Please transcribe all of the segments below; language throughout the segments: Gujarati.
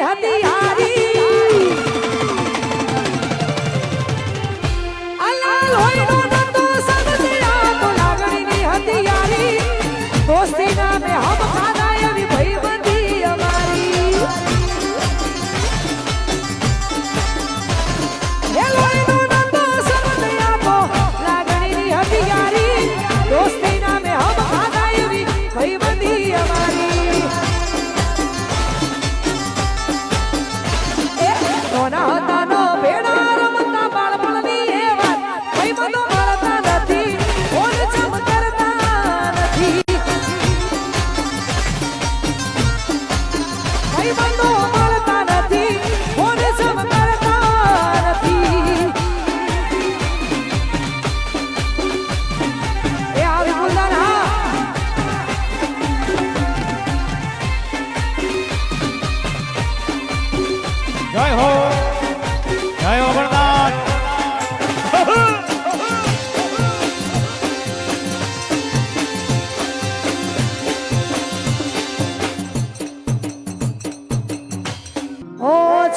લાગણીની હથિયારી આ લાલ હોયનો નંદો સમજ્યા તો લાગણીની હથિયારી દોસ્તી નામે હમ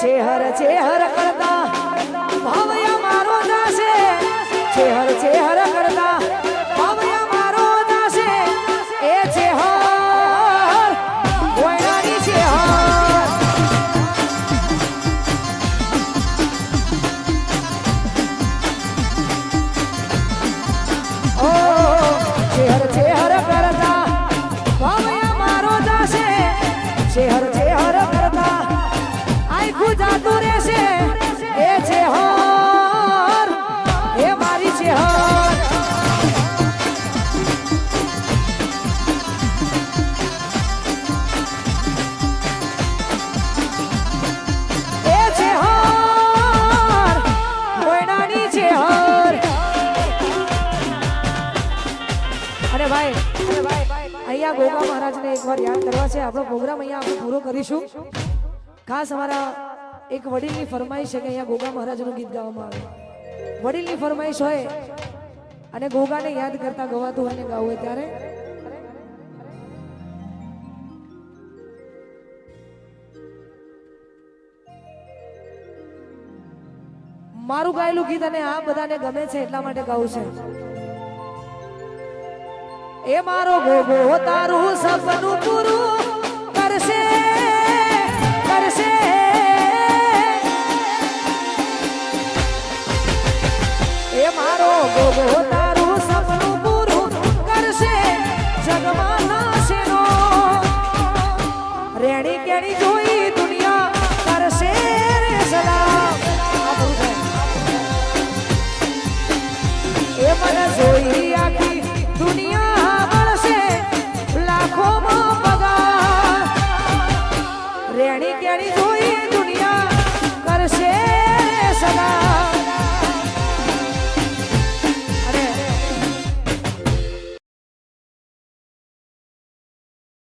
ઓ છે હર કરતા, ભાવયા મારો દાસે. છે હર કરતા, ભાવયા મારો દાસે. એ ચેહર છે હર ઓ, ચેહર ચેહર કરતા, ભાવયા મારો દાસે. છે ચેહર અને ભાઈ, અહીંયા ગોગા મહારાજને એકવાર યાદ કરવા છે. આપણો પ્રોગ્રામ અહીંયા આપણે પૂરો કરીશું. ખાસ અમારા એક વડીલની ફરમાઈશ છે કે અહીંયા ગોગા મહારાજનું ગીત ગાવામાં આવે. વડીલની ફરમાઈશ હોય અને ગોગાને યાદ કરતા ગવાતું હોય ને ગાવું હોય ત્યારે. મારું ગાયેલું ગીત અને આ બધાને ગમે છે એટલા માટે ગાવું છે. એ મારો ગોગો તારું સપનું પૂરું કરશે કરશે. એ મારો ગોગો તારું સપનું પૂરું કરશે, જગમાં નાશેનો. રેણી કેણી જોઈ કેણી કેણી જોઈ દુનિયા કરશે સદા.